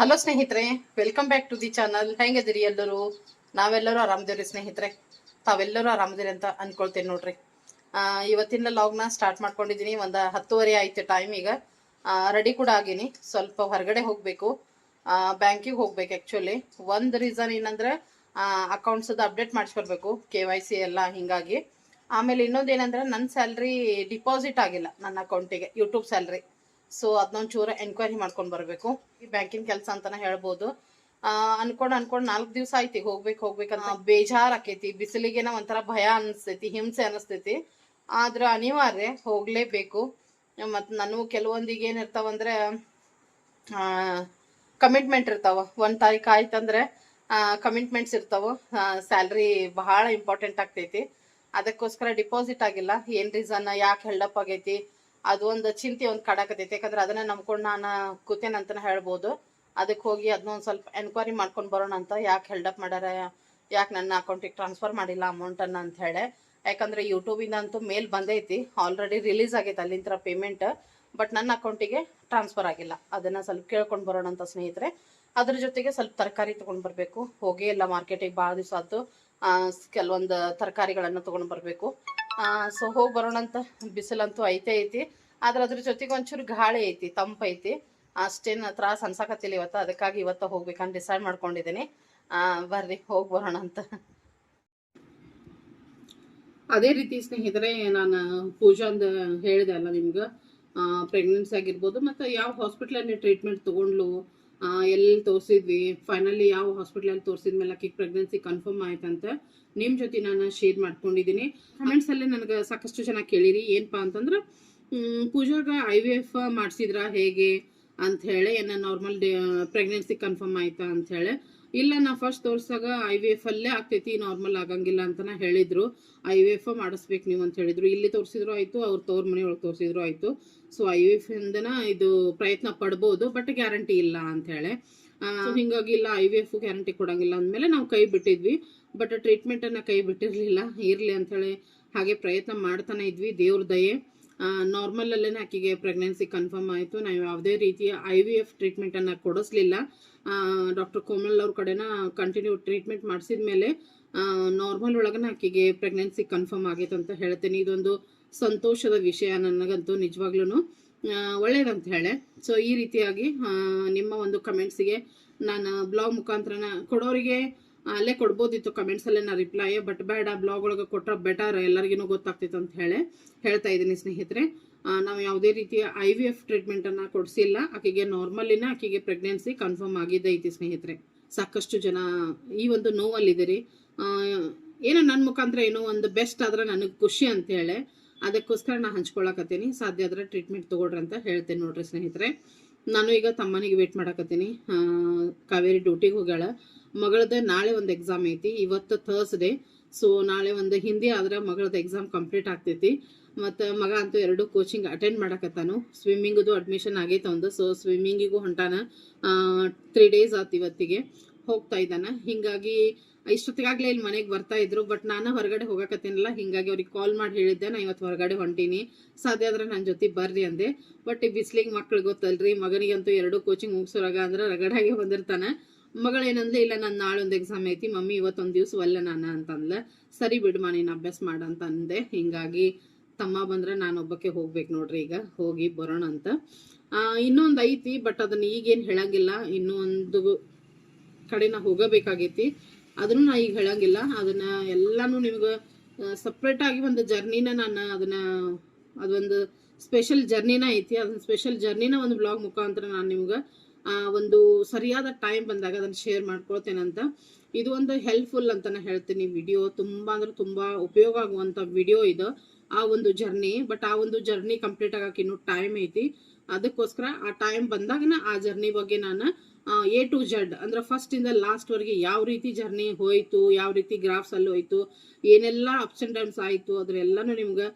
Hello ಸ್ನೇಹಿತರೆ welcome back to the channel ಹೆಂಗದಿರಿ ಎಲ್ಲರೂ? ನಾವೆಲ್ಲರೂ ಆರಾಮದೇವ್ರಿ ಸ್ನೇಹಿತರೆ. ತಾವೆಲ್ಲರೂ ಆರಾಮದಿರಿ ಅಂತ ಅಂದ್ಕೊಳ್ತೀನಿ ನೋಡ್ರಿ. ಇವತ್ತಿನ ಲಾಗ್ನ ಸ್ಟಾರ್ಟ್ ಮಾಡ್ಕೊಂಡಿದ್ದೀನಿ. ಒಂದು ಹತ್ತುವರೆ ಆಯ್ತು ಟೈಮ್ ಈಗ. ರೆಡಿ ಕೂಡ ಆಗೀನಿ. ಸ್ವಲ್ಪ ಹೊರಗಡೆ ಹೋಗಬೇಕು. ಬ್ಯಾಂಕಿಗೆ ಹೋಗ್ಬೇಕು ಆ್ಯಕ್ಚುಲಿ ಒಂದು ರೀಸನ್ ಏನಂದ್ರೆ ಅಕೌಂಟ್ಸದ ಅಪ್ಡೇಟ್ ಮಾಡಿಸ್ಕೊಳ್ಬೇಕು ಕೆ ವೈ ಸಿ ಎಲ್ಲ ಹಿಂಗಾಗಿ. ಆಮೇಲೆ ಇನ್ನೊಂದು ಏನಂದ್ರೆ ನನ್ನ ಸ್ಯಾಲ್ರಿ ಡಿಪಾಸಿಟ್ ಆಗಿಲ್ಲ. ನನ್ನ ಅಕೌಂಟಿಗೆ ಯೂಟ್ಯೂಬ್ ಸ್ಯಾಲ್ರಿ ಸೊ ಅದನ್ನೊಂದು ಚೂರ ಎನ್ಕ್ವೈರಿ ಮಾಡ್ಕೊಂಡು ಬರಬೇಕು. ಈ ಬ್ಯಾಂಕಿನ ಕೆಲಸ ಅಂತಾನೆ ಹೇಳ್ಬೋದು. ಅನ್ಕೊಂಡು ಅನ್ಕೊಂಡ್ ನಾಲ್ಕು ದಿವಸ ಐತಿ ಹೋಗ್ಬೇಕು ಹೋಗ್ಬೇಕಂತ ಬೇಜಾರ್ ಆಕೈತಿ ಬಿಸಿಲಿಗೆನ ಒಂಥರ ಭಯ ಅನಿಸ್ತೈತಿ ಹಿಂಸೆ ಅನಿಸ್ತೈತಿ. ಆದ್ರ ಅನಿವಾರ್ಯ ಹೋಗ್ಲೇಬೇಕು. ಮತ್ತು ನಾನು ಕೆಲವೊಂದಿಗೆ ಏನಿರ್ತಾವಂದ್ರೆ ಕಮಿಟ್ಮೆಂಟ್ ಇರ್ತಾವ. ಒಂದ್ ತಾರೀಕು ಆಯ್ತಂದ್ರೆ ಕಮಿಟ್ಮೆಂಟ್ಸ್ ಇರ್ತಾವ. ಸ್ಯಾಲ್ರಿ ಬಹಳ ಇಂಪಾರ್ಟೆಂಟ್ ಆಗ್ತೈತಿ. ಅದಕ್ಕೋಸ್ಕರ ಡಿಪಾಸಿಟ್ ಆಗಿಲ್ಲ. ಏನ್ ರೀಸನ್ ಯಾಕೆ ಹೆಲ್ಡಪ್ ಆಗೈತಿ? ಅದು ಒಂದು ಚಿಂತೆ, ಒಂದು ಕಡಾಕತೈತಿ ಯಾಕಂದ್ರೆ ಅದನ್ನ ನಂಬ್ಕೊಂಡು ನಾನು ಕೂತೇನೆ ಅಂತ ಹೇಳ್ಬೋದು. ಅದಕ್ಕೆ ಹೋಗಿ ಅದನ್ನ ಒಂದು ಸ್ವಲ್ಪ ಎನ್ಕ್ವೈರಿ ಮಾಡ್ಕೊಂಡು ಬರೋಣ ಅಂತ ಯಾಕೆ ಹೆಲ್ಡಪ್ ಮಾಡ್ಯಾರ, ಯಾಕೆ ನನ್ನ ಅಕೌಂಟಿಗೆ ಟ್ರಾನ್ಸ್ಫರ್ ಮಾಡಿಲ್ಲ ಅಮೌಂಟನ್ನು ಅಂತ ಹೇಳಿ. ಯಾಕಂದ್ರೆ ಯೂಟ್ಯೂಬಿಂದ ಅಂತೂ ಮೇಲ್ ಬಂದೈತಿ ಆಲ್ರೆಡಿ ರಿಲೀಸ್ ಆಗೈತೆ ಅಲ್ಲಿಂದ ಪೇಮೆಂಟ್ ಬಟ್ ನನ್ನ ಅಕೌಂಟಿಗೆ ಟ್ರಾನ್ಸ್ಫರ್ ಆಗಿಲ್ಲ. ಅದನ್ನ ಸ್ವಲ್ಪ ಕೇಳ್ಕೊಂಡು ಬರೋಣ ಅಂತ ಸ್ನೇಹಿತರೆ. ಅದ್ರ ಜೊತೆಗೆ ಸ್ವಲ್ಪ ತರಕಾರಿ ತಗೊಂಡ್ ಬರಬೇಕು. ಹೋಗೇ ಇಲ್ಲ ಮಾರ್ಕೆಟಿಗೆ ಭಾಳ ದಿವಸ ಆಯ್ತು. ಕೆಲವೊಂದು ತರಕಾರಿಗಳನ್ನು ತಗೊಂಡ್ ಬರಬೇಕು. ಸೊ ಹೋಗಿ ಬರೋಣಂತ ಬಿಸಿಲಂತೂ ಐತೆ ಐತಿ. ಆದ್ರೆ ಅದ್ರ ಜೊತೆಗೆ ಒಂಚೂರು ಗಾಳಿ ಐತಿ ತಂಪೈತಿ ಅಷ್ಟೇನು ತ್ರಾಸ ಅನ್ಸಾಕತ್ತಿಲ್ಲ ಇವತ್ತು, ಅದಕ್ಕಾಗಿ ಇವತ್ತು ಹೋಗ್ಬೇಕಂತ ಡಿಸೈಡ್ ಮಾಡ್ಕೊಂಡಿದ್ದೀನಿ ಬರ್ರಿ, ಹೋಗಿ ಬರೋಣ ಅಂತ ಅದೇ ರೀತಿ ಸ್ನೇಹಿತರೆ, ನಾನು ಪೂಜಾ ಅಂದ ಹೇಳಿದೆ ಅಲ್ಲ ನಿಮ್ಗೆ ಪ್ರೆಗ್ನೆನ್ಸಿ ಆಗಿರ್ಬೋದು, ಮತ್ತು ಯಾವ ಹಾಸ್ಪಿಟ್ಲಲ್ಲಿ ಟ್ರೀಟ್ಮೆಂಟ್ ತೊಗೊಂಡ್ಲು ಎಲ್ಲಿ ತೋರಿಸಿದ್ವಿ. ಫೈನಲಿ ಯಾವ ಹಾಸ್ಪಿಟ್ಲಲ್ಲಿ ತೋರಿಸಿದ ಮೇಲೆ ಕಿಕ್ ಪ್ರೆಗ್ನೆನ್ಸಿ ಕನ್ಫರ್ಮ್ ಆಯ್ತಂತ ನಿಮ್ಮ ಜೊತೆ ನಾನು ಶೇರ್ ಮಾಡ್ಕೊಂಡಿದ್ದೀನಿ ಅಲ್ಲಿ ನನಗೆ ಸಾಕಷ್ಟು ಜನ ಕೇಳಿರಿ. ಏನಪ್ಪಾ ಅಂತಂದ್ರೆ ಪೂಜಾಗ ಐ ವಿ ಎಫ್ ಮಾಡಿಸಿದ್ರ ಹೇಗೆ? ಅಂತ ಹೇಳಿ ಏನ ನಾರ್ಮಲ್ ಪ್ರೆಗ್ನೆನ್ಸಿ ಕನ್ಫರ್ಮ್ ಆಯ್ತಾ ಅಂತ ಹೇಳಿ. ಇಲ್ಲ ನಾ ಫಸ್ಟ್ ತೋರ್ಸಾಗ ಐ ವಿ ಎಫ್ ಅಲ್ಲೇ ಆಗ್ತೈತಿ ನಾರ್ಮಲ್ ಆಗಂಗಿಲ್ಲ ಅಂತನ ಹೇಳಿದ್ರು. ಐ ವಿ ಎಫ್ ಮಾಡಿಸ್ಬೇಕು ನೀವು ಅಂತ ಹೇಳಿದ್ರು. ಇಲ್ಲಿ ತೋರಿಸಿದ್ರು ಆಯ್ತು ಅವ್ರ ತವ್ರ ಮನೆಯೊಳಗೆ ತೋರಿಸಿದ್ರು ಆಯ್ತು. ಸೊ ಐ ವಿ ಎಫ್ ಇಂದನ ಇದು ಪ್ರಯತ್ನ ಪಡ್ಬೋದು ಬಟ್ ಗ್ಯಾರಂಟಿ ಇಲ್ಲ ಅಂತ ಹೇಳಿ. ಸೊ ಹಿಂಗಾಗಿ ಇಲ್ಲ ಐ ವಿ ಎಫ್ ಗ್ಯಾರಂಟಿ ಕೊಡಂಗಿಲ್ಲ ಅಂದಮೇಲೆ ನಾವು ಕೈ ಬಿಟ್ಟಿದ್ವಿ. ಬಟ್ ಟ್ರೀಟ್ಮೆಂಟ್ ಅನ್ನ ಕೈ ಬಿಟ್ಟಿರ್ಲಿಲ್ಲ ಇರ್ಲಿ ಅಂತ ಹೇಳಿ ಹಾಗೆ ಪ್ರಯತ್ನ ಮಾಡ್ತಾನೆ ಇದ್ವಿ ದೇವ್ರ ದಯೆ. ನಾರ್ಮಲ್ ಅಲ್ಲೇ ಆಕೆಗೆ ಪ್ರೆಗ್ನೆನ್ಸಿ ಕನ್ಫರ್ಮ್ ಆಯಿತು. ನಾವು ಯಾವುದೇ ರೀತಿಯ ಐ ವಿ ಎಫ್ ಟ್ರೀಟ್ಮೆಂಟನ್ನು ಕೊಡಿಸ್ಲಿಲ್ಲ. ಡಾಕ್ಟರ್ ಕೋಮಲ್ ಅವ್ರ ಕಡೆನ ಕಂಟಿನ್ಯೂ ಟ್ರೀಟ್ಮೆಂಟ್ ಮಾಡಿಸಿದ ಮೇಲೆ ನಾರ್ಮಲ್ ಒಳಗನ ಆಕೆಗೆ ಪ್ರೆಗ್ನೆನ್ಸಿ ಕನ್ಫರ್ಮ್ ಆಗೈತೆ ಅಂತ ಹೇಳ್ತೇನೆ. ಇದೊಂದು ಸಂತೋಷದ ವಿಷಯ ನನಗಂತೂ ನಿಜವಾಗ್ಲೂ ಒಳ್ಳೇದಂತ ಹೇಳೆ ಸೊ ಈ ರೀತಿಯಾಗಿ ನಿಮ್ಮ ಒಂದು ಕಮೆಂಟ್ಸಿಗೆ ನಾನು ಬ್ಲಾಗ್ ಮುಖಾಂತರನ ಕೊಡೋರಿಗೆ ಅಲ್ಲೇ ಕೊಡ್ಬೋದಿತ್ತು ಕಮೆಂಟ್ಸ್ ಅಲ್ಲಿ ನಾ ರಿಪ್ಲೈ ಬಟ್ ಬೇಡ ಬ್ಲಾಗ್ ಒಳಗೆ ಕೊಟ್ಟರೆ ಬೆಟರ್ ಎಲ್ಲರಿಗೂ ಗೊತ್ತಾಗ್ತಿತ್ತು ಅಂತ ಹೇಳಿ ಹೇಳ್ತಾ ಇದ್ದೀನಿ ಸ್ನೇಹಿತರೆ. ನಾವು ಯಾವುದೇ ರೀತಿಯ ಐ ವಿ ಎಫ್ ಟ್ರೀಟ್ಮೆಂಟನ್ನು ಕೊಡಿಸಿಲ್ಲ. ಆಕೆಗೆ ನಾರ್ಮಲಿನ ಆಕೆಗೆ ಪ್ರೆಗ್ನೆನ್ಸಿ ಕನ್ಫರ್ಮ್ ಆಗಿದ್ದೈತಿ ಸ್ನೇಹಿತರೆ. ಸಾಕಷ್ಟು ಜನ ಈ ಒಂದು ನೋವಲ್ಲಿದ್ದೀರಿ. ಏನೋ ನನ್ನ ಮುಖಾಂತರ ಏನೋ ಒಂದು ಬೆಸ್ಟ್ ಆದ್ರೆ ನನಗೆ ಖುಷಿ ಅಂತೇಳಿ ಅದಕ್ಕೋಸ್ಕರ ನಾನು ಹಂಚ್ಕೊಳಕತ್ತೀನಿ. ಸಾಧ್ಯ ಆದ್ರೆ ಟ್ರೀಟ್ಮೆಂಟ್ ತೊಗೊಳ್ರಿ ಅಂತ ಹೇಳ್ತೇನೆ ನೋಡ್ರಿ ಸ್ನೇಹಿತರೆ. ನಾನು ಈಗ ತಮ್ಮನಿಗೆ ವೇಟ್ ಮಾಡಕತ್ತೀನಿ. ಕಾವೇರಿ ಡ್ಯೂಟಿಗೆ ಹೋಗ್ಯಾಳ. ಮಗಳದ ನಾಳೆ ಒಂದು ಎಕ್ಸಾಮ್ ಐತಿ. ಇವತ್ತು ಥರ್ಸ್ಡೇ ಸೊ ನಾಳೆ ಒಂದು ಹಿಂದಿ ಆದ್ರೆ ಮಗಳದ ಎಕ್ಸಾಮ್ ಕಂಪ್ಲೀಟ್ ಆಗ್ತೈತಿ. ಮತ್ತು ಮಗ ಅಂತೂ ಎರಡು ಕೋಚಿಂಗ್ ಅಟೆಂಡ್ ಮಾಡಕತ್ತಾನು. ಸ್ವಿಮ್ಮಿಂಗದು ಅಡ್ಮಿಷನ್ ಆಗೈತೆ ಒಂದು ಸೊ ಸ್ವಿಮ್ಮಿಂಗಿಗೂ ಹೊಂಟಾನ. ತ್ರೀ ಡೇಸ್ ಆತು ಇವತ್ತಿಗೆ. ಹೋಗ್ತಾ ಇದ್ದಾನ. ಹಿಂಗಾಗಿ ಇಷ್ಟೊತ್ತಿಗಾಗ್ಲೇ ಇಲ್ಲಿ ಮನೆಗೆ ಬರ್ತಾ ಇದ್ರು ಬಟ್ ನಾನು ಹೊರಗಡೆ ಹೋಗಕತ್ತೀನಲ್ಲ, ಹಿಂಗಾಗಿ ಅವ್ರಿಗೆ ಕಾಲ್ ಮಾಡಿ ಹೇಳಿದ್ದೆ, ನಾ ಇವತ್ತು ಹೊರಗಡೆ ಹೊಂಟೀನಿ. ಸಾಧ್ಯ ಆದ್ರೆ ನನ್ನ ಜೊತೆ ಬರ್ರಿ ಅಂದೆ. ಬಟ್ ಈ ಬಿಸ್ಲಿಗೆ ಮಕ್ಳಿಗೆ ಗೊತ್ತಲ್ರಿ, ಮಗನಿಗಂತೂ ಎರಡು ಕೋಚಿಂಗ್ ಮುಗಿಸೋರಾಗ ಅಂದ್ರೆ ರಗಡಾಗಿ ಬಂದಿರ್ತಾನೆ. ಮಗಳೇನಂದ್ಲೆ ಇಲ್ಲ ನನ್ನ ನಾಳೊಂದು ಎಕ್ಸಾಮ್ ಐತಿ, ಮಮ್ಮಿ ಇವತ್ತೊಂದು ದಿವ್ಸ ಒಲ್ಲ ನಾನು ಅಂತಂದ್ಲ. ಸರಿ ಬಿಡ್ಮ, ನೀನು ಅಭ್ಯಾಸ ಮಾಡ ಅಂತ ಅಂದೆ ಹಿಂಗಾಗಿ ತಮ್ಮ ಬಂದ್ರೆ ನಾನೊಬ್ಬಕ್ಕೆ ಹೋಗ್ಬೇಕು ನೋಡ್ರಿ ಈಗ, ಹೋಗಿ ಬರೋಣ ಅಂತ ಇನ್ನೊಂದು ಐತಿ ಬಟ್ ಅದನ್ನ ಈಗೇನು ಹೇಳಂಗಿಲ್ಲ. ಇನ್ನೂ ಒಂದು ಕಡೆ ನಾ ಹೋಗಬೇಕಾಗೈತಿ. ಅದನ್ನು ನಾ ಈಗ ಹೇಳಂಗಿಲ್ಲ. ಅದನ್ನ ಎಲ್ಲಾನು ನಿಮ್ಗೆ ಸಪ್ರೇಟ್ ಆಗಿ ಒಂದು ಜರ್ನಿನ ನಾನು ಅದನ್ನ, ಅದೊಂದು ಸ್ಪೆಷಲ್ ಜರ್ನಿನ ಐತಿ. ಅದನ್ನ ಸ್ಪೆಷಲ್ ಜರ್ನಿನ ಒಂದು ಬ್ಲಾಗ್ ಮುಖಾಂತರ ನಾನು ನಿಮ್ಗೆ ಒಂದು ಸರಿಯಾದ ಟೈಮ್ ಬಂದಾಗ ಅದನ್ನ ಶೇರ್ ಮಾಡ್ಕೊಳ್ತೇನಂತ. ಇದು ಒಂದು ಹೆಲ್ಪ್ಫುಲ್ ಅಂತಾನೆ ಹೇಳ್ತೀನಿ ವಿಡಿಯೋ ತುಂಬಾ ಅಂದ್ರೆ ತುಂಬಾ ಉಪಯೋಗ ಆಗುವಂತ ವಿಡಿಯೋ ಇದು. ಆ ಒಂದು ಜರ್ನಿ ಬಟ್ ಆ ಒಂದು ಜರ್ನಿ ಕಂಪ್ಲೀಟ್ ಆಗಕ್ಕೆ ಇನ್ನೂ ಟೈಮ್ ಐತಿ. ಅದಕ್ಕೋಸ್ಕರ ಆ ಟೈಮ್ ಬಂದಾಗನ ಆ ಜರ್ನಿ ಬಗ್ಗೆ ನಾನು ಎ ಟು ಜಡ್ ಅಂದ್ರೆ ಫಸ್ಟ್ ಇಂದ ಲಾಸ್ಟ್ ವರೆಗೆ ಯಾವ ರೀತಿ ಜರ್ನಿ ಹೋಯ್ತು, ಯಾವ ರೀತಿ ಗ್ರಾಫ್ಸ್ ಅಲ್ಲಿ ಹೋಯ್ತು, ಏನೆಲ್ಲ ಅಪ್ಸ್ ಅಂಡ್ ಡೌನ್ಸ್ ಆಯ್ತು, ಅದ್ರೆಲ್ಲಾನು ನಿಮ್ಗೆ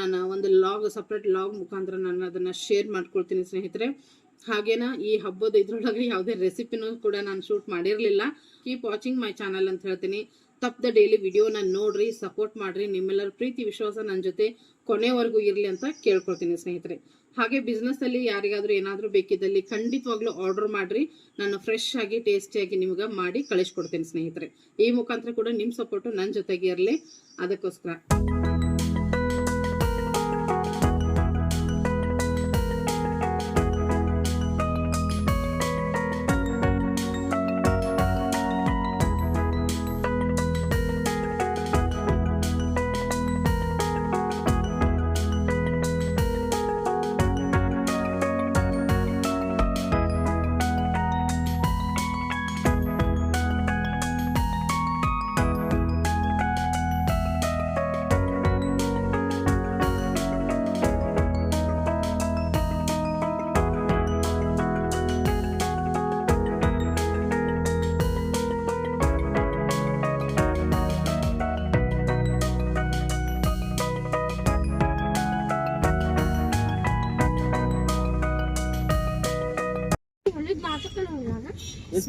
ನಾನು ಒಂದು ಲಾಗ್ ಸಪ್ರೇಟ್ ಲಾಗ್ ಮುಖಾಂತರ ನಾನು ಅದನ್ನ ಶೇರ್ ಮಾಡ್ಕೊಳ್ತೀನಿ ಸ್ನೇಹಿತರೆ. ಹಾಗೇನ ಈ ಹಬ್ಬದ ಇದ್ರೊಳಗೆ ಯಾವುದೇ ರೆಸಿಪಿನೂ ಕೂಡ ನಾನು ಶೂಟ್ ಮಾಡಿರಲಿಲ್ಲ. ಕೀಪ್ ವಾಚಿಂಗ್ ಮೈ ಚಾನಲ್ ಅಂತ ಹೇಳ್ತೀನಿ. ತಪ್ಪದ ಡೈಲಿ ವಿಡಿಯೋನ ನೋಡ್ರಿ ಸಪೋರ್ಟ್ ಮಾಡ್ರಿ. ನಿಮ್ಮೆಲ್ಲರ ಪ್ರೀತಿ, ವಿಶ್ವಾಸ ನನ್ನ ಜೊತೆ ಕೊನೆವರೆಗೂ ಇರಲಿ ಅಂತ ಕೇಳ್ಕೊಳ್ತೀನಿ ಸ್ನೇಹಿತರೆ. ಹಾಗೆ ಬಿಸ್ನೆಸ್ ಅಲ್ಲಿ ಯಾರಿಗಾದ್ರೂ ಏನಾದ್ರೂ ಬೇಕಿದ್ದಲ್ಲಿ ಖಂಡಿತವಾಗ್ಲೂ ಆರ್ಡರ್ ಮಾಡ್ರಿ. ನಾನು ಫ್ರೆಶ್ ಆಗಿ ಟೇಸ್ಟಿಯಾಗಿ ನಿಮ್ಗೆ ಮಾಡಿ ಕಳಿಸ್ಕೊಡ್ತೇನೆ ಸ್ನೇಹಿತರೆ. ಈ ಮುಖಾಂತರ ಕೂಡ ನಿಮ್ಮ ಸಪೋರ್ಟ್ ನನ್ನ ಜೊತೆಗೆ ಇರಲಿ. ಅದಕ್ಕೋಸ್ಕರ.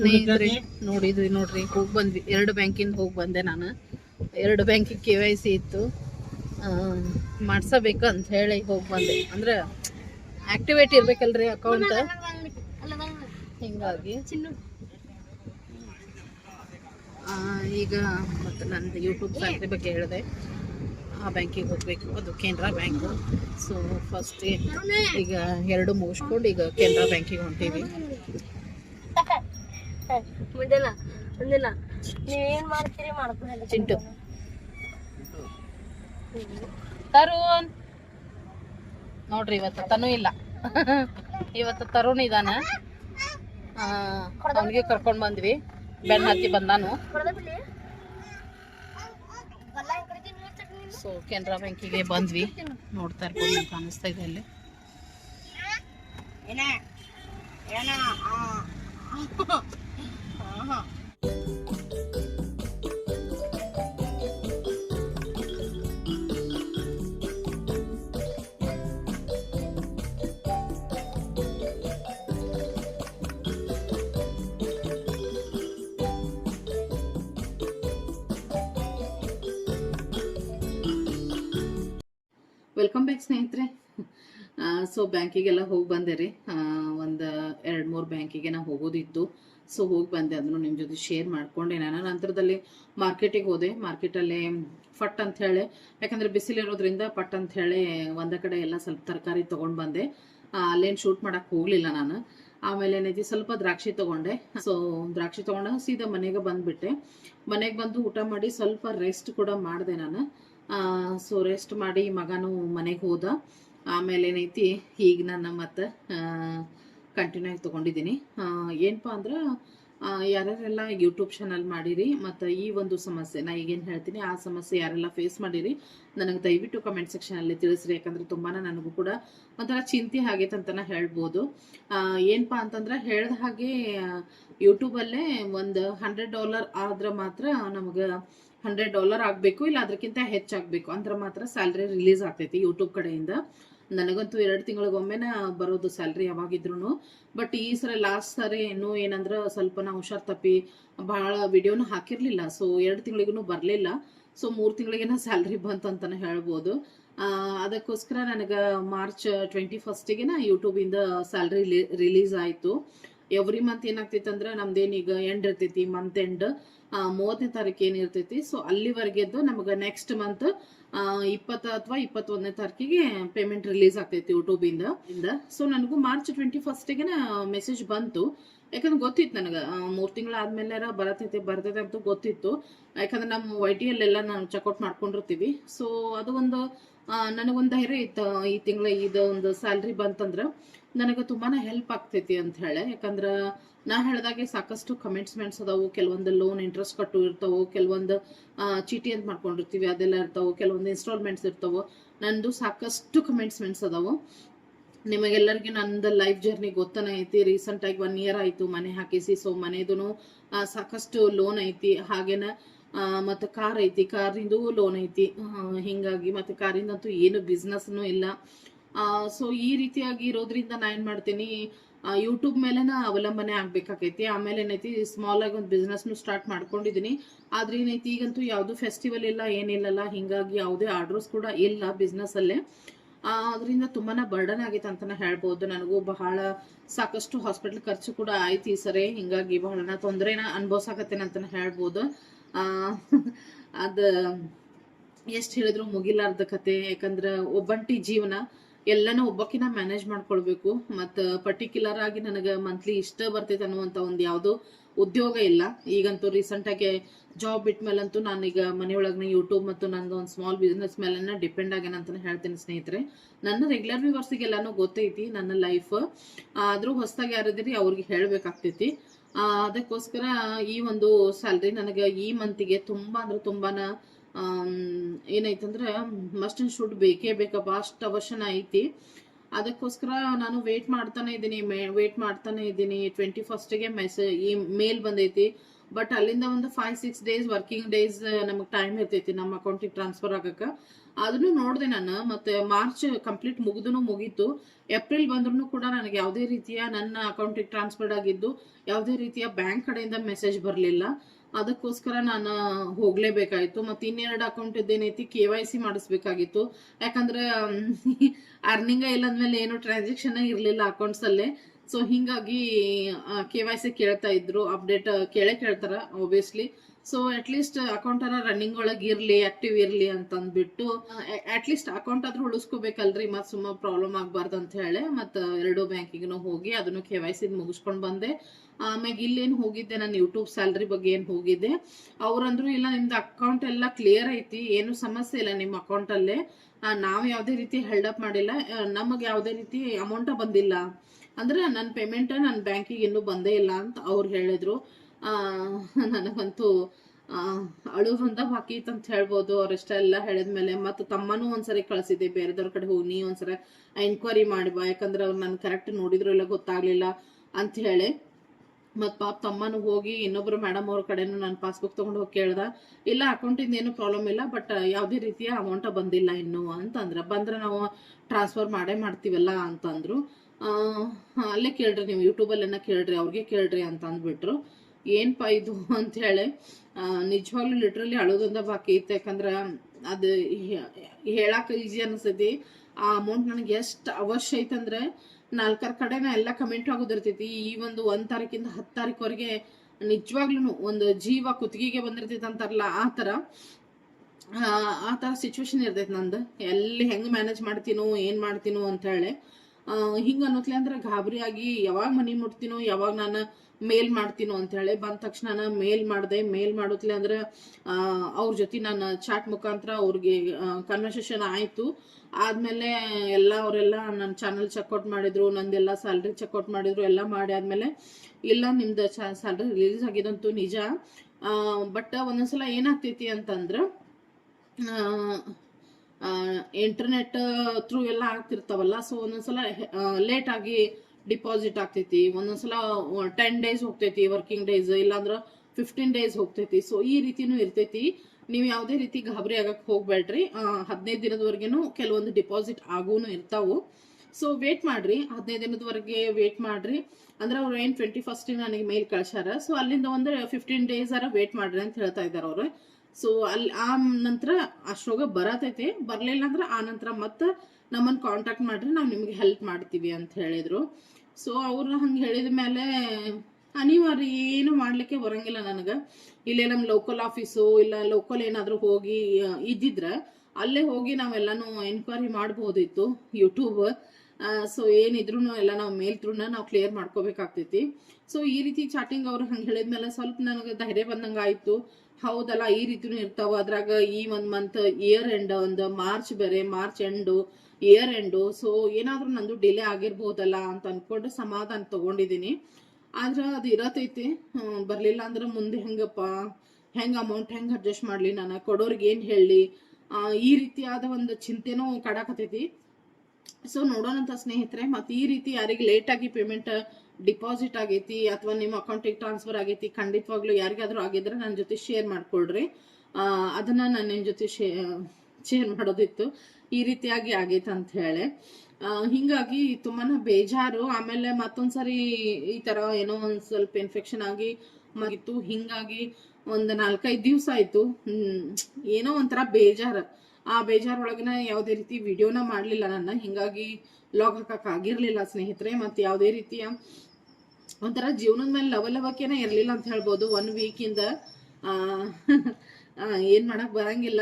ಸ್ನೇಹಿತರೆ ನೋಡಿದ್ವಿ ನೋಡ್ರಿ ಹೋಗಿ ಬಂದ್ವಿ. ಎರಡು ಬ್ಯಾಂಕಿಂದ ಹೋಗಿ ಬಂದೆ ನಾನು. ಎರಡು ಬ್ಯಾಂಕಿಗೆ ಕೆ ವೈ ಸಿ ಇತ್ತು. ಮಾಡ್ಸಬೇಕು ಅಂತ ಹೇಳಿ ಹೋಗಿ ಬಂದೆ. ಅಂದ್ರೆ ಆಕ್ಟಿವೇಟ್ ಇರ್ಬೇಕಲ್ರಿ ಅಕೌಂಟ್ ಹಿಂಗಾಗಿ. ಈಗ ಮತ್ತು ನಂದು ಯೂಟ್ಯೂಬ್ ಸ್ಯಾಲ್ರಿ ಬಗ್ಗೆ ಹೇಳಿದೆ. ಆ ಬ್ಯಾಂಕಿಗೆ ಹೋಗಬೇಕು. ಅದು ಕೆನರಾ ಬ್ಯಾಂಕು. ಸೊ ಫಸ್ಟ್ ಈಗ ಎರಡು ಮುಗಿಸ್ಕೊಂಡು ಈಗ ಕೆನರಾ ಬ್ಯಾಂಕಿಗೆ ಹೊಂಟೀವಿ. ಮುಂದಿನ ಮುಂದಿನ ನೀವೇನ್ ಮಾಡ್ತೀರಿ ಮಾಡ್ಕೊಂಡು ಚಿಂಟು. ತರುಣ್. ನೋಡ್ರಿ ಇವತ್ತು ತನು ಇಲ್ಲ. ಇವತ್ತು ತರುಣ್ ಇದಾನ. ಅವನಿಗೆ ಕರ್ಕೊಂಡ್ ಬಂದ್ವಿ. ಬೆನ್ನ ಹತ್ತಿ ಬಂದಾನು. ಸೊ ಕೆನರಾ ಬ್ಯಾಂಕಿಗೆ ಬಂದ್ವಿ. ನೋಡ್ತಾ ಇರ್ಬೋದು ಅಂತ ಕಾಣಿಸ್ತಾ ಇದೆ ಅಲ್ಲಿ ವೆಲ್ಕಮ್ ಬ್ಯಾಕ್ ಸ್ನೇಹಿತರೆ. ಸೊ ಬ್ಯಾಂಕಿಗೆಲ್ಲ ಹೋಗಿ ಬಂದೆ ರೀ. ಒಂದು ಎರಡು ಮೂರು ಬ್ಯಾಂಕಿಗೆ ನಾ ಹೋಗೋದಿತ್ತು. ಸೊ ಹೋಗಿ ಬಂದೆ ಅದನ್ನು ನಿಮ್ಮ ಜೊತೆ ಶೇರ್ ಮಾಡ್ಕೊಂಡೆ ನಾನು. ನಂತರದಲ್ಲಿ ಮಾರ್ಕೆಟಿಗೆ ಹೋದೆ. ಮಾರ್ಕೆಟಲ್ಲಿ ಫಟ್ ಅಂತ ಹೇಳಿ, ಯಾಕಂದರೆ ಬಿಸಿಲಿರೋದ್ರಿಂದ ಪಟ್ ಅಂತ ಹೇಳಿ ಒಂದೇ ಕಡೆ ಎಲ್ಲ ಸ್ವಲ್ಪ ತರಕಾರಿ ತೊಗೊಂಡು ಬಂದೆ. ಅಲ್ಲೇನು ಶೂಟ್ ಮಾಡೋಕ್ಕೆ ಹೋಗಲಿಲ್ಲ ನಾನು. ಆಮೇಲೆ ಏನೈತಿ, ಸ್ವಲ್ಪ ದ್ರಾಕ್ಷಿ ತಗೊಂಡೆ. ಸೊ ದ್ರಾಕ್ಷಿ ತೊಗೊಂಡು ಸೀದಾ ಮನೆಗೆ ಬಂದುಬಿಟ್ಟೆ. ಮನೆಗೆ ಬಂದು ಊಟ ಮಾಡಿ ಸ್ವಲ್ಪ ರೆಸ್ಟ್ ಕೂಡ ಮಾಡಿದೆ ನಾನು. ಸೊ ರೆಸ್ಟ್ ಮಾಡಿ ಮಗನೂ ಮನೆಗೆ ಹೋದ. ಆಮೇಲೆ ಏನೈತಿ, ಈಗ ನಾನು ಮತ್ತೆ ಕಂಟಿನ್ಯೂ ಆಗಿ ತೊಗೊಂಡಿದ್ದೀನಿ. ಏನಪ್ಪ ಅಂದ್ರೆ ಯಾರ್ಯಾರೆಲ್ಲ ಯೂಟ್ಯೂಬ್ ಚಾನಲ್ ಮಾಡಿರಿ, ಮತ್ತು ಈ ಒಂದು ಸಮಸ್ಯೆ, ನಾ ಈಗೇನು ಹೇಳ್ತೀನಿ, ಆ ಸಮಸ್ಯೆ ಯಾರೆಲ್ಲ ಫೇಸ್ ಮಾಡಿರಿ, ನನಗೆ ದಯವಿಟ್ಟು ಕಮೆಂಟ್ ಸೆಕ್ಷನಲ್ಲಿ ತಿಳಿಸ್ರಿ, ಯಾಕಂದರೆ ತುಂಬಾ ನನಗೂ ಕೂಡ ಒಂಥರ ಚಿಂತೆ ಆಗೈತೆ ಅಂತಲೇ ಹೇಳ್ಬೋದು. ಏನಪ್ಪಾ ಅಂತಂದ್ರೆ, ಹೇಳ್ದ ಹಾಗೆ ಯೂಟ್ಯೂಬಲ್ಲೇ ಒಂದು ಹಂಡ್ರೆಡ್ ಡಾಲರ್ ಆದ್ರೆ ಮಾತ್ರ ನಮಗೆ ಹಂಡ್ರೆಡ್ ಡಾಲರ್ ಆಗಬೇಕು, ಇಲ್ಲ ಅದಕ್ಕಿಂತ ಹೆಚ್ಚಾಗಬೇಕು, ಅಂದ್ರೆ ಮಾತ್ರ ಸ್ಯಾಲ್ರಿ ರಿಲೀಸ್ ಆಗ್ತೈತಿ ಯೂಟ್ಯೂಬ್ ಕಡೆಯಿಂದ. ನನಗಂತೂ ಎರಡು ತಿಂಗಳಿಗೊಮ್ಮೆನ ಬರೋದು ಸ್ಯಾಲ್ರಿ ಯಾವಾಗಿದ್ರು ಬಟ್ ಈ ಸಲ ಲಾಸ್ಟ್ ಸಾರಿ ಏನು ಏನಂದ್ರೆ ಸ್ವಲ್ಪ ನಾ ಹುಷಾರ್ ತಪ್ಪಿ ಭಾಳ ವಿಡಿಯೋನು ಹಾಕಿರ್ಲಿಲ್ಲ. ಸೊ ಎರಡು ತಿಂಗಳಿಗೂ ಬರಲಿಲ್ಲ. ಸೊ ಮೂರು ತಿಂಗಳಿಗೆ ಸ್ಯಾಲ್ರಿ ಬಂತು ಅಂತಾನೆ ಹೇಳ್ಬೋದು ಅದಕ್ಕೋಸ್ಕರ ನನಗೆ ಮಾರ್ಚ್ ಟ್ವೆಂಟಿ ಫಸ್ಟಿಗೆ ಯೂಟ್ಯೂಬಿಂದ ಸ್ಯಾಲ್ರಿ ರಿಲೀಸ್ ಆಯಿತು. ಎವ್ರಿ ಮಂತ್ ಏನಾಗ್ತಿತ್ತು ಅಂದ್ರೆ ನಮ್ದೇನೀಗ ಎಂಡ್ ಇರ್ತೈತಿ ಮಂತ್ ಎಂಡ್ ಮೂವತ್ತನೇ ತಾರೀಕು ಏನಿರ್ತೈತಿ ಸೊ ಅಲ್ಲಿವರೆಗೆದ್ದು ನಮಗೆ ನೆಕ್ಸ್ಟ್ ಮಂತ್ ಇಪ್ಪತ್ತು ಅಥವಾ ಇಪ್ಪತ್ತೊಂದನೇ ತಾರೀಕಿಗೆ ಪೇಮೆಂಟ್ ರಿಲೀಸ್ ಆಗ್ತೈತಿ ಯೂಟ್ಯೂಬಿಂದ ಸೊ ನನಗೂ ಮಾರ್ಚ್ ಟ್ವೆಂಟಿ ಫಸ್ಟಿಗೆ ಮೆಸೇಜ್ ಬಂತು. ಯಾಕಂದ್ರೆ ಗೊತ್ತಿತ್ತು ನನಗೆ ಮೂರು ತಿಂಗಳಾದ್ಮೇಲೆ ಬರತೈತೆ, ಬರ್ತೈತೆ ಅಂತ ಗೊತ್ತಿತ್ತು. ಯಾಕಂದ್ರೆ ನಮ್ಮ ವೈ ಟಿ ಎಲ್ಲ ನಾವು ಚೆಕ್ಔಟ್ ಮಾಡ್ಕೊಂಡಿರ್ತೀವಿ. ಸೊ ಅದು ಒಂದು ನನಗೊಂದು ಧೈರ್ಯ ಇತ್ತು ಈ ತಿಂಗಳ ಇದು ಒಂದು ಸ್ಯಾಲ್ರಿ ಬಂತಂದ್ರೆ ನನಗೆ ತುಂಬಾ ಹೆಲ್ಪ್ ಆಗ್ತೈತಿ ಅಂತ ಹೇಳಿ. ಯಾಕಂದ್ರೆ ನಾ ಹೇಳ್ದಾಗೆ ಸಾಕಷ್ಟು ಕಮೆಂಟ್ಸ್ಮೆಂಟ್ಸ್ ಅದಾವು ಕೆಲವೊಂದು ಲೋನ್ ಇಂಟ್ರೆಸ್ಟ್ ಕಟ್ಟು ಇರ್ತಾವೆ, ಕೆಲವೊಂದು ಚೀಟಿ ಅಂತ ಮಾಡ್ಕೊಂಡಿರ್ತೀವಿ, ಅದೆಲ್ಲ ಇರ್ತಾವೆ, ಕೆಲವೊಂದು ಇನ್ಸ್ಟಾಲ್ಮೆಂಟ್ಸ್ ಇರ್ತಾವೆ. ನಂದು ಸಾಕಷ್ಟು ಕಮೆಂಟ್ಸ್ಮೆಂಟ್ಸ್ ಅದಾವು ನಿಮಗೆಲ್ಲರಿಗೂ ನಂದು ಲೈಫ್ ಜರ್ನಿ ಗೊತ್ತಾನೆ ಐತಿ. ರೀಸೆಂಟ್ ಆಗಿ ಒನ್ ಇಯರ್ ಆಯ್ತು ಮನೆ ಹಾಕಿಸಿ. ಸೊ ಮನೆದು ಸಾಕಷ್ಟು ಲೋನ್ ಐತಿ. ಹಾಗೇನ ಮತ್ತು ಕಾರ್ ಐತಿ. ಕಾರಿಂದು ಲೋನ್ ಐತಿ. ಹೀಗಾಗಿ ಮತ್ತೆ ಕಾರಿಂದಂತೂ ಏನು ಬಿಸ್ನೆಸ್ನು ಇಲ್ಲ. ಸೊ ಈ ರೀತಿಯಾಗಿ ಇರೋದ್ರಿಂದ ನಾ ಏನು ಮಾಡ್ತೀನಿ ಯೂಟ್ಯೂಬ್ ಮೇಲೆನ ಅವಲಂಬನೆ ಆಗ್ಬೇಕಾಕೈತಿ. ಆಮೇಲೆ ಏನೈತಿ ಸ್ಮಾಲ್ ಆಗಿ ಒಂದು ಬಿಸ್ನೆಸ್ನು ಸ್ಟಾರ್ಟ್ ಮಾಡ್ಕೊಂಡಿದ್ದೀನಿ ಆದ್ರೆ ಏನೈತಿ, ಈಗಂತೂ ಯಾವುದು ಫೆಸ್ಟಿವಲ್ ಇಲ್ಲ, ಏನಿಲ್ಲಲ್ಲ. ಹಿಂಗಾಗಿ ಯಾವುದೇ ಆರ್ಡರ್ಸ್ ಕೂಡ ಇಲ್ಲ ಬಿಸ್ನೆಸ್ ಅಲ್ಲೇ. ಅದರಿಂದ ತುಂಬಾ ಬರ್ಡನ್ ಆಗೈತೆ ಅಂತಾನೆ ಹೇಳ್ಬೋದು. ನನಗೂ ಬಹಳ ಸಾಕಷ್ಟು ಹಾಸ್ಪಿಟಲ್ ಖರ್ಚು ಕೂಡ ಆಯ್ತು ಈ ಸರಿ. ಹಿಂಗಾಗಿ ಬಹಳ ತೊಂದರೆನ ಅನುಭವಿಸಾಕತ್ತೇನೆ ಅಂತಾನೆ ಹೇಳ್ಬೋದು. ಅದ ಎಷ್ಟು ಹೇಳಿದ್ರು ಮುಗಿಲಾರ್ದ ಕತೆ. ಯಾಕಂದ್ರೆ ಒಬ್ಬಂಟಿ ಜೀವನ ಎಲ್ಲನೂ ಒಬ್ಬಕ್ಕಿನ ಮ್ಯಾನೇಜ್ ಮಾಡ್ಕೊಳ್ಬೇಕು. ಮತ್ತು ಪರ್ಟಿಕ್ಯುಲರ್ ಆಗಿ ನನಗೆ ಮಂತ್ಲಿ ಇಷ್ಟ ಬರ್ತೈತೆ ಅನ್ನುವಂಥ ಒಂದು ಯಾವುದೋ ಉದ್ಯೋಗ ಇಲ್ಲ. ಈಗಂತೂ ರೀಸೆಂಟಾಗಿ ಜಾಬ್ ಬಿಟ್ಟ ಮೇಲಂತೂ ನಾನೀಗ ಮನೆಯೊಳಗನೆ ಯೂಟ್ಯೂಬ್ ಮತ್ತು ನಂದು ಒಂದು ಸ್ಮಾಲ್ ಬಿಸ್ನೆಸ್ ಮೇಲೆನ ಡಿಪೆಂಡ್ ಆಗ್ಯಾನ ಅಂತಾನೆ ಹೇಳ್ತೀನಿ ಸ್ನೇಹಿತರೆ. ನನ್ನ ರೆಗ್ಯುಲರ್ ವ್ಯೂವರ್ಸಿಗೆಲ್ಲಾನು ಗೊತ್ತೈತಿ, ನನ್ನ ಲೈಫ್ ಆದರೂ ಹೊಸದಾಗಿ ಯಾರಿದ್ದೀರಿ ಅವ್ರಿಗೆ ಹೇಳಬೇಕಾಗ್ತೈತಿ. ಅದಕ್ಕೋಸ್ಕರ ಈ ಒಂದು ಸ್ಯಾಲ್ರಿ ನನಗೆ ಈ ಮಂತಿಗೆ ತುಂಬ ಅಂದ್ರೆ ತುಂಬಾನ ಆಮ್, ಏನೈತಂದ್ರೆ ಮಸ್ಟ್ ಅಂಡ್ ಶುಡ್ ಬೇಕೇ ಬೇಕಪ್ಪ ಅಷ್ಟು ಅವಶ್ಯನ ಐತಿ. ಅದಕ್ಕೋಸ್ಕರ ನಾನು ವೇಟ್ ಮಾಡ್ತಾನೆ ಇದ್ದೀನಿ ವೇಟ್ ಮಾಡ್ತಾನೆ ಇದ್ದೀನಿ. ಟ್ವೆಂಟಿ ಫಸ್ಟಿಗೆ ಮೆಸೇಜ್ ಈ ಮೇಲ್ ಬಂದೈತಿ. ಬಟ್ ಅಲ್ಲಿಂದ ಒಂದು five six days working days ನಮಗೆ ಟೈಮ್ ಇರ್ತೈತಿ ನಮ್ಮ ಅಕೌಂಟಿಗೆ ಟ್ರಾನ್ಸ್ಫರ್ ಆಗಕ್ಕೆ. ಅದನ್ನು ನೋಡಿದೆ ನಾನು ಮತ್ತೆ ಮಾರ್ಚ್ ಕಂಪ್ಲೀಟ್ ಮುಗಿದೂ ಮುಗೀತು. ಏಪ್ರಿಲ್ ಬಂದ್ರೂ ಕೂಡ ನನಗೆ ಯಾವುದೇ ರೀತಿಯ ನನ್ನ ಅಕೌಂಟಿಗೆ ಟ್ರಾನ್ಸ್ಫರ್ ಆಗಿದ್ದು ಯಾವುದೇ ರೀತಿಯ ಬ್ಯಾಂಕ್ ಕಡೆಯಿಂದ ಮೆಸೇಜ್ ಬರಲಿಲ್ಲ. ಅದಕ್ಕೋಸ್ಕರ ನಾನು ಹೋಗ್ಲೇಬೇಕಾಯ್ತು. ಮತ್ತೆ ಇನ್ನೆರಡು ಅಕೌಂಟ್ ಇದ್ದೇನೈತಿ ಕೆ ವೈ ಸಿ ಮಾಡಿಸ್ಬೇಕಾಗಿತ್ತು. ಯಾಕಂದ್ರೆ ಅರ್ನಿಂಗ ಇಲ್ಲ ಅಂದ್ಮೇಲೆ ಏನು ಟ್ರಾನ್ಸಾಕ್ಷನ್ ಇರಲಿಲ್ಲ ಅಕೌಂಟ್ಸಲ್ಲೇ ಸೊ ಹಿಂಗಾಗಿ ಕೆ ವೈ ಸಿ ಕೇಳ್ತಾ ಇದ್ರು. ಅಪ್ಡೇಟ್ ಕೇಳೇ ಕೇಳ್ತಾರ obviously so at least account ಅನ್ನ ರನ್ನಿಂಗ್ ಒಳಗೆ ಇರ್ಲಿ ಆಕ್ಟಿವ್ ಇರ್ಲಿ ಅಂತ ಅಂದ್ಬಿಟ್ಟು ಅಟ್ಲೀಸ್ಟ್ ಅಕೌಂಟ್ ಆದ್ರೂ ಉಳಿಸ್ಕೋಬೇಕಲ್ರಿ ಮತ್ತೆ ಸುಮ್ಮ ಪ್ರಾಬ್ಲಮ್ ಆಗ್ಬಾರ್ದು ಅಂತ ಹೇಳಿ ಮತ್ತೆ ಎರಡು ಬ್ಯಾಂಕಿಗೂ ಹೋಗಿ ಅದನ್ನು ಕೆ ವೈ ಸಿ ಮುಗಿಸ್ಕೊಂಡು ಬಂದೆ. ಆಮ್ಯಾಗ ಇಲ್ಲೇನು ಹೋಗಿದ್ದೆ ನಾನು ಯೂಟ್ಯೂಬ್ ಸ್ಯಾಲ್ರಿ ಬಗ್ಗೆ ಏನು ಹೋಗಿದ್ದೆ. ಅವ್ರಂದ್ರು ಇಲ್ಲ ನಿಮ್ದು ಅಕೌಂಟ್ ಎಲ್ಲ ಕ್ಲಿಯರ್ ಐತಿ ಏನು ಸಮಸ್ಯೆ ಇಲ್ಲ ನಿಮ್ಮ ಅಕೌಂಟಲ್ಲೇ ನಾವು ಯಾವುದೇ ರೀತಿ ಹೆಲ್ಡ್ ಅಪ್ ಮಾಡಿಲ್ಲ ನಮಗೆ ಯಾವುದೇ ರೀತಿ ಅಮೌಂಟ ಬಂದಿಲ್ಲ. ಅಂದ್ರೆ ನನ್ನ ಪೇಮೆಂಟ್ ನನ್ನ ಬ್ಯಾಂಕಿಗೆ ಇನ್ನೂ ಬಂದೇ ಇಲ್ಲ ಅಂತ ಅವ್ರು ಹೇಳಿದ್ರು. ನನಗಂತೂ ಅಳು ಬಂದ ಬಾಕಿ ಅಂತ ಹೇಳ್ಬೋದು. ಅವರೆಷ್ಟೆಲ್ಲ ಹೇಳಿದ್ಮೇಲೆ ಮತ್ತು ತಮ್ಮನೂ ಒಂದ್ಸರಿ ಕಳಿಸಿದೆ ಬೇರೆದವ್ರ ಕಡೆ ಹೋಗಿ ನೀ ಒಂದ್ಸರಿ ಎನ್ಕ್ವೈರಿ ಮಾಡಿ ಬಾ ಯಾಕಂದ್ರೆ ಅವ್ರು ನಾನು ಕರೆಕ್ಟ್ ನೋಡಿದ್ರು ಇಲ್ಲ ಗೊತ್ತಾಗ್ಲಿಲ್ಲ ಅಂತ ಹೇಳಿ. ಮತ್ತು ಪಾಪ ತಮ್ಮನು ಹೋಗಿ ಇನ್ನೊಬ್ರು ಮೇಡಮ್ ಅವ್ರ ಕಡೆನೂ ನಾನು ಪಾಸ್ಬುಕ್ ತೊಗೊಂಡು ಹೋಗಿ ಕೇಳ್ದ. ಇಲ್ಲ ಅಕೌಂಟಿಂದ ಏನು ಪ್ರಾಬ್ಲಮ್ ಇಲ್ಲ ಬಟ್ ಯಾವುದೇ ರೀತಿಯ ಅಮೌಂಟ ಬಂದಿಲ್ಲ ಇನ್ನೂ ಅಂತಂದ್ರೆ. ಬಂದ್ರೆ ನಾವು ಟ್ರಾನ್ಸ್ಫರ್ ಮಾಡೇ ಮಾಡ್ತೀವಲ್ಲ ಅಂತಂದ್ರು. ಅಲ್ಲೇ ಕೇಳ್ರಿ ನೀವು ಯೂಟ್ಯೂಬಲ್ಲೇನ ಕೇಳ್ರಿ, ಅವ್ರಿಗೆ ಕೇಳ್ರಿ ಅಂತ ಅಂದ್ಬಿಟ್ರು ಏನಪ್ಪ ಇದು ಅಂತ ಹೇಳಿ ನಿಜವಾಗ್ಲೂ ಲಿಟ್ರಲಿ ಅಳೋದೊಂದ ಬಾಕಿ ಇತ್ತು ಯಾಕಂದ್ರೆ ಅದು ಹೇಳಕ್ಕೆ ಈಜಿ ಅನಿಸ್ತೈತಿ. ಆ ಅಮೌಂಟ್ ನನಗೆ ಎಷ್ಟು ಅವಶ್ಯ ಐತಂದ್ರೆ ನಾಲ್ಕರ ಕಡೆ ನಾ ಎಲ್ಲ ಕಮೆಂಟ್ ಆಗೋದಿರ್ತೈತಿ. ಈ ಒಂದು ಒಂದ್ ತಾರೀಕಿಂದ ಹತ್ತು ತಾರೀಕುವರೆಗೆ ನಿಜವಾಗ್ಲೂ ಒಂದು ಜೀವ ಕುತ್ತಿಗೆಗೆ ಬಂದಿರ್ತೈತೆ ಅಂತಾರಲ್ಲ ಆ ಥರ ಆ ಥರ ಸಿಚುವೇಶನ್ ಇರ್ತೈತೆ ನಂದು. ಎಲ್ಲಿ ಹೆಂಗೆ ಮ್ಯಾನೇಜ್ ಮಾಡ್ತೀನೋ, ಏನು ಮಾಡ್ತೀನೋ ಅಂತ ಹೇಳಿ. ಹಿಂಗೆ ಅನ್ನೋತ್ಲೆ ಅಂದ್ರೆ ಗಾಬರಿ ಆಗಿ ಯಾವಾಗ ಮನೆ ಮುಟ್ತೀನೋ, ಯಾವಾಗ ನಾನು ಮೇಲ್ ಮಾಡ್ತೀನೋ ಅಂತ ಹೇಳಿ ಬಂದ ತಕ್ಷಣ ನಾನು ಮೇಲ್ ಮಾಡಿದೆ. ಮೇಲ್ ಮಾಡೋತ್ಲೆ ಅಂದ್ರೆ ಅವ್ರ ಜೊತೆ ನಾನು ಚಾಟ್ ಮುಖಾಂತರ ಅವ್ರಿಗೆ ಕನ್ವರ್ಸೇಷನ್ ಆಯಿತು. ಆದಮೇಲೆ ಎಲ್ಲ ಅವರೆಲ್ಲ ನನ್ನ ಚಾನಲ್ ಚೆಕ್ಔಟ್ ಮಾಡಿದ್ರು, ನಂದೆಲ್ಲ ಸ್ಯಾಲ್ರಿ ಚೆಕ್ಔಟ್ ಮಾಡಿದ್ರು, ಎಲ್ಲ ಮಾಡಿ ಆದಮೇಲೆ ಇಲ್ಲ ನಿಮ್ದು ಸ್ಯಾಲ್ರಿ ರಿಲೀಸ್ ಆಗಿದಂತೂ ನಿಜ. ಬಟ್ ಒಂದೊಂದ್ಸಲ ಏನಾಗ್ತೈತಿ ಅಂತಂದ್ರೆ ಇಂಟರ್ನೆಟ್ ಥ್ರೂ ಎಲ್ಲ ಆಗ್ತಿರ್ತಾವಲ್ಲ ಸೊ ಒಂದೊಂದ್ಸಲ ಲೇಟ್ ಆಗಿ ಡಿಪಾಸಿಟ್ ಆಗ್ತೈತಿ. ಒಂದೊಂದ್ಸಲ ಟೆನ್ ಡೇಸ್ ಹೋಗ್ತೈತಿ ವರ್ಕಿಂಗ್ ಡೇಸ್ ಇಲ್ಲಾಂದ್ರೆ ಫಿಫ್ಟೀನ್ ಡೇಸ್ ಹೋಗ್ತೈತಿ. ಸೊ ಈ ರೀತಿನೂ ಇರ್ತೈತಿ. ನೀವು ಯಾವುದೇ ರೀತಿ ಗಾಬರಿ ಆಗಕ್ಕೆ ಹೋಗ್ಬೇಡ್ರಿ ಹದಿನೈದು ದಿನದವರೆಗೂ ಕೆಲವೊಂದು ಡಿಪಾಸಿಟ್ ಆಗೋನು ಇರ್ತಾವು. ಸೊ ವೇಟ್ ಮಾಡ್ರಿ. ಹದಿನೈದು ದಿನದವರೆಗೆ ವೇಟ್ ಮಾಡ್ರಿ. ಅಂದ್ರೆ ಅವ್ರು ಏನು ಟ್ವೆಂಟಿ ಫಸ್ಟಿಗೆ ನನಗೆ ಮೇಲ್ ಕಳ್ಸ್ಯಾರ. ಸೊ ಅಲ್ಲಿಂದ ಒಂದು ಫಿಫ್ಟೀನ್ ಡೇಸ್ ಆರ ವೇಟ್ ಮಾಡ್ರಿ ಅಂತ ಹೇಳ್ತಾ ಇದ್ದಾರೆ ಅವರು. ಸೊ ಅಲ್ಲಿ ಆ ನಂತರ ಅಷ್ಟೊಳಗೆ ಬರತೈತಿ. ಬರಲಿಲ್ಲ ಅಂದ್ರೆ ಆ ನಂತರ ಮತ್ತೆ ನಮ್ಮನ್ನು ಕಾಂಟ್ಯಾಕ್ಟ್ ಮಾಡ್ರಿ, ನಾವು ನಿಮಗೆ ಹೆಲ್ಪ್ ಮಾಡ್ತೀವಿ ಅಂತ ಹೇಳಿದ್ರು. ಸೊ ಅವ್ರು ಹಂಗೆ ಹೇಳಿದ ಮೇಲೆ ಅನಿವಾರ್ಯ ಏನು ಮಾಡಲಿಕ್ಕೆ ಬರಂಗಿಲ್ಲ ನನಗೆ. ಇಲ್ಲೇ ನಮ್ಮ ಲೋಕಲ್ ಆಫೀಸು ಇಲ್ಲ ಲೋಕಲ್ ಏನಾದರೂ ಹೋಗಿ ಇದ್ದಿದ್ರೆ ಅಲ್ಲೇ ಹೋಗಿ ನಾವೆಲ್ಲನೂ ಎನ್ಕ್ವೈರಿ ಮಾಡ್ಬೋದಿತ್ತು ಯೂಟ್ಯೂಬ್ ಸೊ ಏನಿದ್ರು ಎಲ್ಲ ನಾವು ಮೇಲ್ ನಾವು ಕ್ಲಿಯರ್ ಮಾಡ್ಕೋಬೇಕಾಗ್ತೈತಿ. ಸೊ ಈ ರೀತಿ ಚಾಟಿಂಗ್ ಅವ್ರು ಹಂಗೆ ಹೇಳಿದ್ಮೇಲೆ ಸ್ವಲ್ಪ ನನಗೆ ಧೈರ್ಯ ಬಂದಂಗೆ ಆಯಿತು ಹೌದಲ್ಲ, ಈ ರೀತಿನೂ ಇರ್ತಾವ. ಅದ್ರಾಗ ಈ ಒಂದು ಮಂತ್ ಇಯರ್ ಎಂಡ್ ಒಂದು ಮಾರ್ಚ್ ಬೇರೆ March end year end so ಏನಾದರೂ ನಂದು ಡಿಲೇ ಆಗಿರ್ಬೋದಲ್ಲ ಅಂತ ಅನ್ಕೊಂಡು ಸಮಾಧಾನ ತಗೊಂಡಿದ್ದೀನಿ ಆದ್ರೆ ಅದು ಇರತೈತಿ. ಬರಲಿಲ್ಲ ಅಂದ್ರೆ ಮುಂದೆ ಹೆಂಗಪ್ಪ? ಹೆಂಗೆ ಅಮೌಂಟ್ ಹೆಂಗೆ ಅಡ್ಜಸ್ಟ್ ಮಾಡಲಿ ನಾನು? ಕೊಡೋರಿಗೆ ಏನು ಹೇಳಲಿ ಈ ರೀತಿಯಾದ ಒಂದು ಚಿಂತೆನೂ ಕಾಡಕತ್ತೈತಿ ಸೊ ನೋಡೋಣಂತ ಸ್ನೇಹಿತರೆ ಮತ್ತು ಈ ರೀತಿ ಯಾರಿಗೆ ಲೇಟಾಗಿ ಪೇಮೆಂಟ್ ಡಿಪಾಸಿಟ್ ಆಗೈತಿ ಅಥವಾ ನಿಮ್ಮ ಅಕೌಂಟಿಗೆ ಟ್ರಾನ್ಸ್ಫರ್ ಆಗೈತಿ, ಖಂಡಿತವಾಗ್ಲೂ ಯಾರಿಗಾದ್ರೂ ಆಗಿದ್ರೆ ನನ್ನ ಜೊತೆ ಶೇರ್ ಮಾಡ್ಕೊಳ್ರಿ. ಅದನ್ನ ನಾನು ನಿಮ್ಮ ಜೊತೆ ಶೇರ್ ಮಾಡೋದಿತ್ತು. ಈ ರೀತಿಯಾಗಿ ಆಗೈತೆ ಅಂತ ಹೇಳಿ. ಹಿಂಗಾಗಿ ತುಂಬಾ ಬೇಜಾರು. ಆಮೇಲೆ ಮತ್ತೊಂದ್ಸರಿ ಈ ತರ ಏನೋ ಒಂದ್ ಸ್ವಲ್ಪ ಇನ್ಫೆಕ್ಷನ್ ಆಗಿ ಆಗಿತ್ತು ಹಿಂಗಾಗಿ ಒಂದ್ ನಾಲ್ಕೈದು ದಿವಸ ಆಯ್ತು. ಏನೋ ಒಂಥರ ಬೇಜಾರು. ಆ ಬೇಜಾರೊಳಗಿನ ಯಾವುದೇ ರೀತಿ ವಿಡಿಯೋನ ಮಾಡಲಿಲ್ಲ ನನ್ನ. ಹಿಂಗಾಗಿ ಲಾಗ್ ಹಾಕಕ್ಕೆ ಆಗಿರಲಿಲ್ಲ ಸ್ನೇಹಿತರೆ. ಮತ್ತು ಯಾವುದೇ ರೀತಿಯ ಒಂಥರ ಜೀವನದ ಮೇಲೆ ಲವಲವಕ್ಕೇನೆ ಇರಲಿಲ್ಲ ಅಂತ ಹೇಳ್ಬೋದು. ಒನ್ ವೀಕಿಂದ ಏನು ಮಾಡೋಕ್ಕೆ ಬರಂಗಿಲ್ಲ.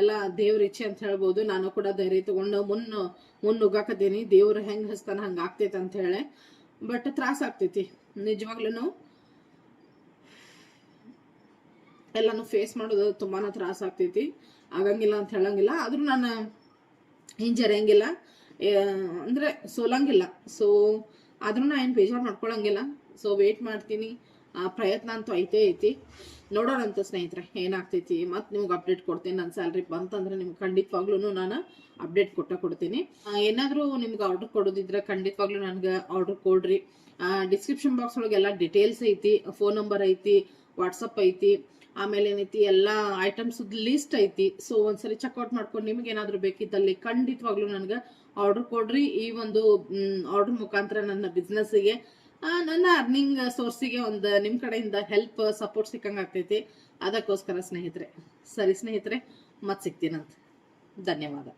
ಎಲ್ಲ ದೇವ್ರ ಇಚ್ಛೆ ಅಂತ ಹೇಳ್ಬೋದು. ನಾನು ಕೂಡ ಧೈರ್ಯ ತಗೊಂಡು ಮುನ್ನ ಮುನ್ನುಗ್ಗಾಕತ್ತೀನಿ ದೇವ್ರು ಹೆಂಗೆ ಹಸ್ತಾನ ಹಂಗೆ ಆಗ್ತೈತೆ ಅಂತ ಹೇಳಿ. ಬಟ್ ತ್ರಾಸ ಆಗ್ತೈತಿ. ನಿಜವಾಗ್ಲೂ ಎಲ್ಲಾನು ಫೇಸ್ ಮಾಡೋದು ತುಂಬಾ ತ್ರಾಸ ಆಗ್ತೈತಿ. ಆಗಂಗಿಲ್ಲ ಅಂತ ಹೇಳಂಗಿಲ್ಲ. ಆದ್ರೂ ನಾನು ಹಿಂಜರಿಯಂಗಿಲ್ಲ ಅಂದರೆ ಸೋಲಂಗಿಲ್ಲ. ಸೊ ಆದ್ರೂ ನಾ ಏನು ಬೇಜಾರು ಮಾಡ್ಕೊಳಂಗಿಲ್ಲ. ಸೊ ವೇಟ್ ಮಾಡ್ತೀನಿ. ಆ, ಪ್ರಯತ್ನ ಅಂತೂ ಐತೆ ಐತಿ. ನೋಡೋಣಂತ ಸ್ನೇಹಿತರೆ, ಏನಾಗ್ತೈತಿ. ಮತ್ತು ನಿಮ್ಗೆ ಅಪ್ಡೇಟ್ ಕೊಡ್ತೀನಿ. ನನ್ನ ಸ್ಯಾಲ್ರಿ ಬಂತಂದ್ರೆ ನಿಮ್ಗೆ ಖಂಡಿತವಾಗ್ಲೂ ನಾನು ಅಪ್ಡೇಟ್ ಕೊಟ್ಟ ಕೊಡ್ತೀನಿ. ಏನಾದರೂ ನಿಮ್ಗೆ ಆರ್ಡರ್ ಕೊಡೋದಿದ್ರೆ ಖಂಡಿತವಾಗ್ಲೂ ನನಗೆ ಆರ್ಡರ್ ಕೊಡ್ರಿ. ಡಿಸ್ಕ್ರಿಪ್ಷನ್ ಬಾಕ್ಸ್ ಒಳಗೆಲ್ಲ ಡೀಟೇಲ್ಸ್ ಐತಿ. ಫೋನ್ ನಂಬರ್ ಐತಿ. ವಾಟ್ಸಪ್ ಐತಿ. ಆಮೇಲೆ ಏನೈತಿ, ಎಲ್ಲ ಐಟಮ್ಸ್ ಲಿಸ್ಟ್ ಐತಿ. ಸೊ ಒಂದ್ಸರಿ ಚೆಕ್ಔಟ್ ಮಾಡ್ಕೊಂಡು ನಿಮ್ಗೆ ಏನಾದರೂ ಬೇಕಿದ್ದಲ್ಲಿ ಖಂಡಿತವಾಗ್ಲೂ ನನಗೆ ಆರ್ಡರ್ ಕೊಡ್ರಿ. ಈ ಒಂದು ಆರ್ಡರ್ ಮುಖಾಂತರ ನನ್ನ ಬಿಸ್ನೆಸ್ಸಿಗೆ ನನ್ನ ಅರ್ನಿಂಗ್ ಸೋರ್ಸಿಗೆ ಒಂದು ನಿಮ್ಮ ಕಡೆಯಿಂದ ಹೆಲ್ಪ್ ಸಪೋರ್ಟ್ ಸಿಕ್ಕಂಗೆ ಆಗ್ತೈತಿ. ಅದಕ್ಕೋಸ್ಕರ ಸ್ನೇಹಿತರೆ, ಸರಿ ಸ್ನೇಹಿತರೆ, ಮತ್ತೆ ಸಿಗ್ತೀನಂತ ಧನ್ಯವಾದ.